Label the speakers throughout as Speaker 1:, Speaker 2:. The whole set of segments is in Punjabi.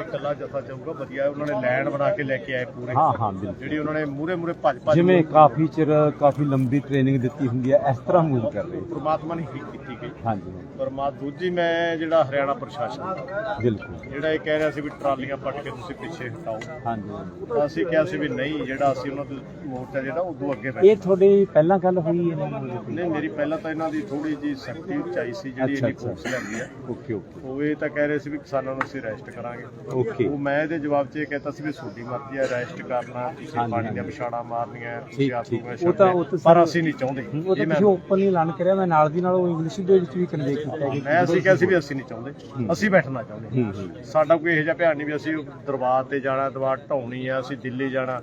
Speaker 1: ਇਕੱਲਾ ਜਥਾ ਚਾਹੂਗਾ ਵਧੀਆ ਉਹਨਾਂ ਨੇ ਲਾਈਨ ਬਣਾ ਕੇ ਲੈ ਕੇ ਆਏ ਪੂਰੇ।
Speaker 2: ਹਾਂ ਹਾਂ ਬਿਲਕੁਲ।
Speaker 1: ਜਿਹੜੀ ਉਹਨਾਂ ਨੇ ਮੂਰੇ ਮੂਰੇ ਭੱਜ ਭੱਜ
Speaker 2: ਜਿਵੇਂ ਕਾਫੀ ਚਿਰ ਕਾਫੀ ਲੰਬੀ ਟ੍ਰੇਨਿੰਗ ਦਿੱਤੀ ਹੁੰਦੀ ਹੈ ਇਸ ਤਰ੍ਹਾਂ ਮੂਵ ਕਰ ਰਹੇ।
Speaker 1: ਪ੍ਰਮਾਤਮਾ ਨੇ ਹੀ ਕੀਤੀ ਗਈ।
Speaker 2: ਹਾਂਜੀ
Speaker 1: ਪਰਮਾ ਦੂਜੀ ਮੈਂ ਜਿਹੜਾ ਹਰਿਆਣਾ ਪ੍ਰਸ਼ਾਸਨ
Speaker 2: ਬਿਲਕੁਲ।
Speaker 1: ਜਿਹੜਾ ਇਹ ਕਹਿ ਰਿਹਾ ਸੀ ਵੀ ਟਰਾਲੀਆਂ ਪੱਟ ਕੇ ਤੁਸੀਂ ਪਿੱਛੇ ਹਟਾਓ।
Speaker 2: ਹਾਂਜੀ।
Speaker 1: ਤਾਂ ਅਸੀਂ ਕਿਹਾ ਸੀ ਵੀ ਨਹੀਂ ਜਿਹੜਾ ਅਸੀਂ ਉਹਨਾਂ ਦਾ ਮੋਰਚਾ ਜਿਹੜਾ ਉਦੋਂ ਅੱਗੇ
Speaker 2: ਇਹ
Speaker 1: ਬੈਠੇ
Speaker 2: ਤੁਹਾਡੀ ਪਹਿਲਾਂ ਗੱਲ ਹੋਈ ਹੈ
Speaker 1: ਨਹੀਂ ਮੇਰੀ ਪਹਿਲਾਂ ਤਾਂ ਇਹਨਾਂ ਦੀ ਥੋੜੀ ਜੀ ਸਖਤੀ ਉਚਾਈ ਸੀ ਜਿਹੜੀ ਇਹਦੀ। ਫੋਰਸ ਲੈਂਦੀ ਹੈ।
Speaker 2: Okay okay.
Speaker 1: ਉਹ ਇਹ ਤਾਂ ਕਹਿ ਰਹੇ ਸੀ ਵੀ ਕਿਸਾਨਾਂ ਨੂੰ ਅਸੀਂ ਅਰੈਸਟ ਕਰਾਂਗੇ।
Speaker 2: ਓਕੇ
Speaker 1: ਉਹ ਮੈਂ ਇਹਦੇ ਜਵਾਬ 'ਚ ਇਹ ਕਹਿਤਾ ਸੀ ਵੀ ਤੁਹਾਡੀ ਮਰਜ਼ੀ ਹੈ ਅਰੈਸਟ ਕਰਨਾ ਤੁਸੀਂ ਪਾਣੀ ਦੀਆਂ। ਵਿਛਾੜਾਂ ਮਾਰਨੀਆਂ ਤੁਸੀਂ ਆਪ। ਨੂੰ
Speaker 2: ਉਹ ਤਾਂ- ਉਹ ਤਾਂ
Speaker 1: ਪਰ
Speaker 2: ਸਰ-
Speaker 1: ਅਸੀਂ ਨਹੀਂ ਚਾਹੁੰਦੇ।
Speaker 2: ਉਹ ਤਾਂ
Speaker 1: ਇਹ ਮੈਂ
Speaker 2: ਤੁਸੀਂ ਓਪਨਲੀ ਐਲਾਨ ਕਰਿਆ ਮੈਂ ਨਾਲ ਦੀ ਨਾਲ ਉਹ ਇੰਗਲਿਸ਼ ਦੇ ਵਿੱਚ ਵੀ ਕਨਵੇ ਕੀਤਾ ਕਿ
Speaker 1: ਮੈਂ ਅਸੀਂ ਕਿਹਾ ਸੀ ਵੀ ਅਸੀਂ ਨਹੀਂ ਚਾਹੁੰਦੇ। ਅਸੀਂ ਬੈਠਣਾ ਚਾਹੁੰਦੇ।
Speaker 2: ਹੂੰ ਹੂੰ।
Speaker 1: ਸਾਡਾ ਕੋਈ ਇਹੋ ਜਿਹਾ ਧਿਆਨ ਨਹੀਂ ਵੀ ਅਸੀਂ ਦਰਬਾਰ ਤੇ ਜਾਣਾ ਦਰਬਾਰ ਢਾਉਣੀ ਆ ਅਸੀਂ ਦਿੱਲੀ ਜਾਣਾ।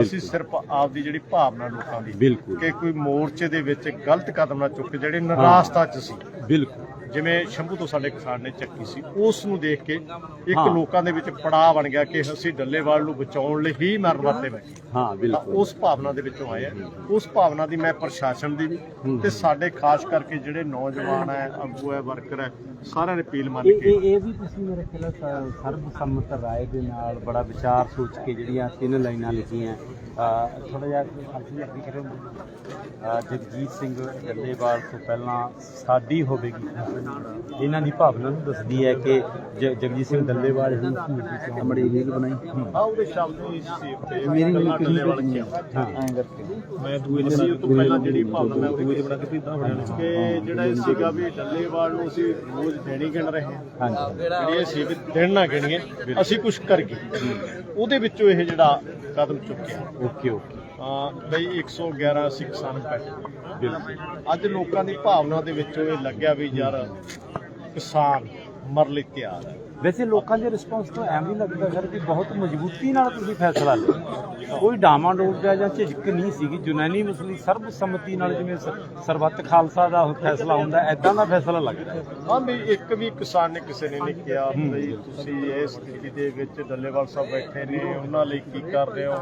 Speaker 1: ਅਸੀਂ ਸਿਰਫ ਆਪਦੀ ਜਿਹੜੀ ਭਾਵਨਾ ਲੋਕਾਂ ਦੀ
Speaker 2: ਬਿਲਕੁਲ।
Speaker 1: ਕਿ ਕੋਈ ਮੋਰਚੇ ਦੇ ਵਿੱਚ ਗਲਤ ਕਦਮ ਨਾ ਚੁੱਕ ਜਿਹੜੇ ਨਿਰਾਸ਼ਤਾ 'ਚ ਸੀ।
Speaker 2: ਬਿਲਕੁਲ।
Speaker 1: ਜਿਵੇਂ ਸ਼ੰਭੂ ਤੋਂ ਸਾਡੇ ਕਿਸਾਨ ਨੇ ਚੱਕੀ ਸੀ ਉਸ ਨੂੰ ਦੇਖ ਕੇ ਇੱਕ। ਲੋਕਾਂ ਦੇ ਵਿੱਚ ਪੜਾਅ ਬਣ ਗਿਆ ਕਿ ਅਸੀਂ ਡੱਲੇਵਾਲ ਨੂੰ ਬਚਾਉਣ ਲਈ ਹੀ ਮਰਨ ਵਾਸਤੇ ਬੈਠੇ।
Speaker 2: ਹਾਂ ਬਿਲਕੁਲ।
Speaker 1: ਉਸ ਭਾਵਨਾ ਦੇ ਵਿੱਚੋਂ ਆਏ ਆ। ਉਸ ਭਾਵਨਾ ਦੀ ਮੈਂ ਪ੍ਰਸ਼ਾਸਨ ਦੀ ਵੀ। ਤੇ ਸਾਡੇ ਖਾਸ ਕਰਕੇ ਜਿਹੜੇ ਨੌਜਵਾਨ ਹੈ ਆਗੂ ਹੈ ਵਰਕਰ ਹੈ ਸਾਰਿਆਂ ਨੇ ਅਪੀਲ ਮੰਨ ਕੇ
Speaker 2: ਇਹ ਇਹ ਵੀ ਤੁਸੀਂ ਮੇਰੇ ਖਿਆਲ ਨਾਲ ਸਰਬਸੰਮਤ ਰਾਏ ਦੇ ਨਾਲ ਬੜਾ ਵਿਚਾਰ ਸੋਚ ਕੇ ਜਿਹੜੀਆਂ ਤਿੰਨ ਲਾਈਨਾਂ ਲਿਖੀਆਂ। ਥੋੜਾ ਜਿਹਾ ਖਾਲੀ ਅੱਗੇ ਕਰੋ। ਜਗਜੀਤ ਸਿੰਘ ਜੱਲੇਵਾਲ ਤੋਂ ਪਹਿਲਾਂ ਸਾਡੀ ਹੋਵੇਗੀ। ਇਹਨਾਂ ਦੀ ਭਾਵਨਾ ਨੂੰ ਦੱਸਦੀ ਹੈ ਕਿ ਜਗਜੀਤ ਸਿੰਘ ਦੱਲੇਵਾਲ ਹੀ ਬੜੀ ਰੀਲ ਬਣਾਈ।
Speaker 1: ਆ ਉਹਦੇ ਸ਼ਬਦ ਹੀ ਸੀ ਤੇ
Speaker 2: ਮੇਰੀ। ਹਾਂ। ਐਂ ਕਰਕੇ।
Speaker 1: ਮੈਂ ਦੂਏ ਦਿਨ ਤੋਂ ਪਹਿਲਾਂ ਜਿਹੜੀ ਭਾਵਨਾ ਮੈਂ ਦੂਏ ਬਣਾ ਕੇ ਭੇਜਦਾ ਬਣਿਆ ਕਿ ਜਿਹੜਾ ਇਹ ਸੀਗਾ ਵੀ ਡੱਲੇਵਾਲ ਨੂੰ ਅਸੀਂ ਰੋਜ਼ ਦੇਣੀ ਗਿਣ ਰਹੇ ਹਾਂ। ਜਿਹੜੀ ਇਹ ਸੀ ਵੀ ਦਿਨ ਨਾ ਗਿਣੀਏ ਅਸੀਂ ਕੁਝ ਕਰੀਏ ਉਹਦੇ ਵਿੱਚੋਂ ਇਹ ਜਿਹੜਾ ਕਦਮ ਚੁੱਕਿਆ।
Speaker 2: Okay okay.
Speaker 1: ਬਈ 111 ਅਸੀਂ ਕਿਸਾਨ ਬੈਠੇ
Speaker 2: ਬਿਲਕੁਲ।
Speaker 1: ਅੱਜ ਲੋਕਾਂ ਦੀ ਭਾਵਨਾ ਦੇ ਵਿੱਚੋਂ ਇਹ ਲੱਗਿਆ ਵੀ ਯਾਰ ਕਿਸਾਨ ਮਰ ਲਈ ਤਿਆਰ ਹੈ।
Speaker 2: ਵੈਸੇ ਲੋਕਾਂ ਦੇ ਰਿਸਪੌਂਸ ਤੋਂ ਐਵੇਂ ਲੱਗਦਾ ਸਰ ਕਿ ਬਹੁਤ ਮਜ਼ਬੂਤੀ ਨਾਲ ਤੁਸੀਂ ਫੈਸਲਾ ਲਿਆ। ਕੋਈ ਡਾਮਾਡੋਲ ਜਾਂ ਜਾਂ ਝਿਜਕ ਨਹੀਂ ਸੀਗੀ ਜੁਨੈਨੀ ਮਸਲੀ ਸਰਬਸੰਮਤੀ ਨਾਲ ਜਿਵੇਂ ਸਰਬੱਤ ਖਾਲਸਾ ਦਾ ਫੈਸਲਾ ਹੁੰਦਾ ਐਦਾਂ ਦਾ ਫੈਸਲਾ ਲੱਗ ਰਿਹਾ।
Speaker 1: ਹਾਂ ਵੀ ਇੱਕ ਵੀ ਕਿਸਾਨ ਨੇ ਕਿਸੇ ਨੇ ਨਹੀਂ ਕਿਹਾ ਬਈ ਤੁਸੀਂ ਇਸ ਸਥਿਤੀ ਦੇ ਵਿੱਚ ਡੱਲੇਵਾਲ ਸਾਹਿਬ ਬੈਠੇ ਨੇ ਉਹਨਾਂ ਲਈ ਕੀ ਕਰ ਰਹੇ ਹੋ?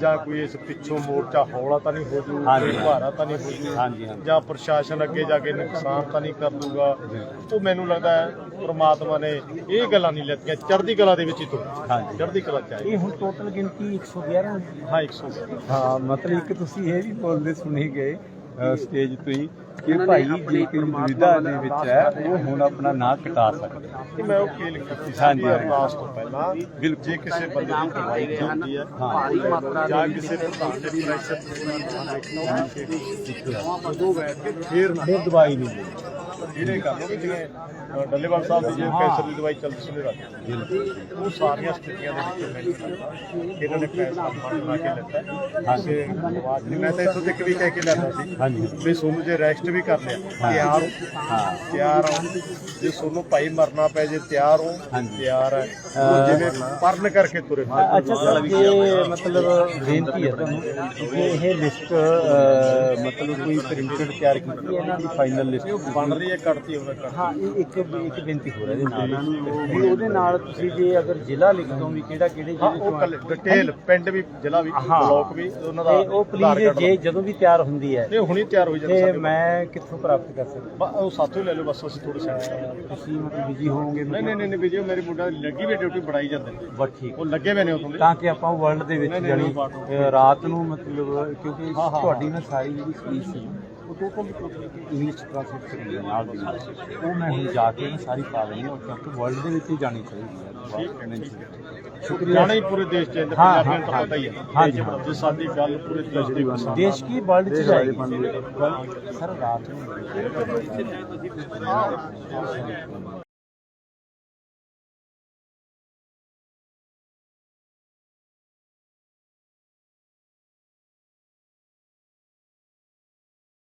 Speaker 1: ਜਾਂ ਕੋਈ ਇਸ ਪਿੱਛੋਂ ਮੋਰਚਾ ਹੌਲਾ ਤਾਂ ਨਹੀਂ ਹੋ ਜੂ ਭਾਰਾ ਤਾਂ ਨਹੀਂ ਹੋ ਜੂ? ਜਾਂ ਪ੍ਰਸ਼ਾਸਨ ਅੱਗੇ ਜਾ ਕੇ ਨੁਕਸਾਨ ਤਾਂ ਨਹੀਂ ਕਰ ਦੂਗਾ? ਉਹ ਮੈਨੂੰ ਲੱਗਦਾ ਹੈ ਪ੍ਰਮਾਤਮਾ ਨੇ ਇਹ ਗੱਲਾਂ ਨਹੀਂ ਲੈਤੀਆਂ ਚੜ੍ਹਦੀ ਕਲਾ ਦੇ ਵਿੱਚ ਹੀ ਤੋਂ
Speaker 2: ਹਾਂਜੀ।
Speaker 1: ਚੜ੍ਹਦੀ ਕਲਾ ਚਾਹੀਦੀ
Speaker 2: ਇਹ ਹੁਣ ਟੋਟਲ ਗਿਣਤੀ 111
Speaker 1: ਹਾਂ 100
Speaker 2: ਹਾਂ ਮਤਲਬ ਇੱਕ ਤੁਸੀਂ ਇਹ ਵੀ ਬੋਲਦੇ ਸੁਣੇ ਗਏ ਅ, ਸਟੇਜ ਤੋਂ ਹੀ ਕਿ ਭਾਈ ਜੇ ਕੋਈ ਦੁਵਿਧਾ ਦੇ ਵਿੱਚ ਹੈ ਉਹ ਹੁਣ ਆਪਣਾ ਨਾਂ ਕਟਾ ਸਕਦਾ ਹੈ।
Speaker 1: ਕਿ ਮੈਂ ਉਹ ਕੀ ਲਿਖਿਆ ਸੀ
Speaker 2: ਹਾਂਜੀ,
Speaker 1: ਹਾਂਜੀ
Speaker 2: ਹਾਂਜੀ।
Speaker 1: ਅਰਦਾਸ ਤੋਂ ਪਹਿਲਾਂ
Speaker 2: ਬਿਲਕੁਲ।
Speaker 1: ਜੇ ਕਿਸੇ ਬੰਦੇ ਦੀ ਦਵਾਈ ਹੁੰਦੀ ਹੈ
Speaker 2: ਹਾਂ
Speaker 1: ਜਾਂ ਕਿਸੇ ਪ੍ਰਕਾਰ ਦੇ ਪ੍ਰੈਸ਼ਰ ਉਦੋਂ ਬੈਠ ਕੇ ਫਿਰ
Speaker 2: ਫਿਰ ਦਵਾਈ ਨਹੀਂ ਲੈਣੀ
Speaker 1: ਜਿਹੜੇ ਕਰ ਲਓ ਜਿਵੇਂ ਡੱਲੇਵਾਲ ਸਾਹਿਬ ਦੀ ਜਿਵੇਂ ਕੈਂਸਰ ਦੀ ਦਵਾਈ ਚੱਲਦੀ ਸੀ ਮੇਰਾ ਉਹ ਸਾਰੀਆਂ ਸਥਿਤੀਆਂ ਦੇ ਵਿੱਚ ਮੈਨੂੰ ਇਹਨਾਂ ਨੇ ਫੈਸਲਾ ਬਣਾ ਕੇ ਲਿੱਤਾ ਕਿਸੇ ਆਵਾਜ਼ ਨਹੀਂ ਮੈਂ ਤਾਂ ਇੱਥੋਂ ਤੱਕ ਵੀ ਕਹਿ ਕੇ ਲੈਂਦਾ ਸੀ
Speaker 2: ਹਾਂਜੀ।
Speaker 1: ਵੀ ਸੋਨੂੰ ਜੇ ਰੈਸਟ ਵੀ ਕਰ ਲਿਆ। ਤਿਆਰ ਹੋ। ਤਿਆਰ ਹੋ। ਜੇ ਸੋਨੂੰ ਭਾਈ ਮਰਨਾ ਪੈ ਜੇ ਤਿਆਰ ਹੋ। ਤਿਆਰ ਹੈ। ਜਿਵੇਂ ਪਰਨ ਕਰਕੇ ਤੁਰੇ।
Speaker 2: ਅੱਛਾ ਸਰ ਇਹ ਮਤਲਬ ਬੇਨਤੀ ਹੈ ਤੁਹਾਨੂੰ ਇਹ ਲਿਸਟ ਮਤਲਬ ਕੋਈ ਪ੍ਰਿੰਟਡ ਤਿਆਰ ਕੀਤੀ ਹੈ ਇਹਨਾਂ ਦੀ ਫਾਈਨਲ ਲਿਸਟ
Speaker 1: ਬਣ ਰਹੀ ਹੈ ਕੱਟਤੀ ਉਹਨਾਂ ਕੱਟ
Speaker 2: ਹਾਂ ਇਹ ਇੱਕ ਇੱਕ ਬੇਨਤੀ ਹੋ ਰਹੀ ਹੈ ਇਹਦੇ ਨਾਲ ਵੀ ਉਹਦੇ ਨਾਲ ਤੁਸੀਂ ਜੇ ਅਗਰ ਜ਼ਿਲ੍ਹਾ ਲਿਖ ਦੋ ਵੀ ਕਿਹੜਾ ਕਿਹੜੇ
Speaker 1: ਹਾਂ
Speaker 2: ਜ਼ਿਲ੍ਹੇ
Speaker 1: ਉਹ
Speaker 2: ਚੋਂ
Speaker 1: ਕੱਲ ਡਿਟੇਲ ਪਿੰਡ ਵੀ ਜ਼ਿਲ੍ਹਾ ਵੀ
Speaker 2: ਹਾਂ।
Speaker 1: ਬਲਾਕ ਵੀ ਉਹਨਾਂ ਦਾ
Speaker 2: ਤੇ ਉਹ
Speaker 1: ਆਧਾਰ
Speaker 2: ਪਲੀਜ਼
Speaker 1: ਕਾਰਡ
Speaker 2: ਜੇ ਜਦੋਂ ਵੀ ਤਿਆਰ ਹੁੰਦੀ ਹੈ
Speaker 1: ਇਹ ਹੁਣੀ ਤਿਆਰ ਹੋਈ ਜਾਂਦੀ
Speaker 2: ਤੇ
Speaker 1: ਸਾਡੇ
Speaker 2: ਮੈਂ ਕਿੱਥੋਂ ਪ੍ਰਾਪਤ ਕਰ ਸਕਦਾ?
Speaker 1: ਬਸ ਉਹ ਸਾਥੋਂ ਹੀ ਲੈ ਲਓ ਬਸ ਅਸੀਂ ਥੋੜੇ ਸੈਂਡ ਕਰਾਂਗੇ
Speaker 2: ਤੁਸੀਂ ਮਤਲਬ ਬਿਜ਼ੀ ਹੋਵੋਗੇ
Speaker 1: ਨਹੀਂ ਨਹੀਂ ਨਹੀਂ ਨਹੀਂ ਵੀਡੀਓ ਮੇਰੀ ਮੁੰਡਾ ਦੀ ਲੱਗੀ ਵੀ ਡਿਊਟੀ ਬਣਾਈ ਜਾਂਦੇ ਨੇ।
Speaker 2: ਬਸ ਠੀਕ।
Speaker 1: ਉਹ ਲੱਗੇ ਹੋਏ ਨੇ ਉਦੋਂ ਦੇ।
Speaker 2: ਤਾਂ ਕਿ ਆਪਾਂ ਵਰਲਡ ਦੇ ਵਿੱਚ
Speaker 1: ਨਹੀਂ, ਨਹੀਂ,
Speaker 2: ਜਾਣੀ
Speaker 1: ਨਹੀਂ,
Speaker 2: ਅ, ਰਾਤ ਨੂੰ ਮਤਲਬ ਕਿਉਂਕਿ ਤੁਹਾਡੀ ਨਾ ਸਾਰੀ ਜਿਹੜੀ ਸਪੀਚ ਸੀ ਟੋਟਲ ਇੰਗਲਿਸ਼ ਟ੍ਰਾਂਸਲੇਟ ਕਰੀ ਹੈ ਨਾਲ ਦੀ ਨਾਲ ਉਹ ਮੈਂ ਹੁਣ ਜਾ ਕੇ ਨਾ ਸਾਰੀ ਪਾ ਦੇਣੀ ਹੈ ਕਿਉਂਕਿ ਵਰਲਡ ਦੇ ਵਿੱਚ ਹੀ ਜਾਣੀ ਚਾਹੀਦੀ ਹੈ ਸ਼ੁਕਰੀਆ।
Speaker 1: ਜਾਣਾ ਹੀ ਪੂਰੇ ਦੇਸ਼ ਚ ਤੇ
Speaker 2: ਹਾਂ,
Speaker 1: ਪੰਜਾਬੀਆਂ ਨੂੰ ਤਾਂ
Speaker 2: ਹਾਂ,
Speaker 1: ਪਤਾ ਹੀ ਹੈ।
Speaker 2: ਹਾਂ।
Speaker 1: ਜੇ ਸਾਡੀ ਗੱਲ ਪੂਰੇ ਦੇਸ਼ ਦੇ ਵਿੱਚ
Speaker 2: ਦੇਸ਼ ਕੀ ਵਰਲਡ ਚ ਜਾਏਗੀ। ਸਰ ਰਾਤ ਨੂੰ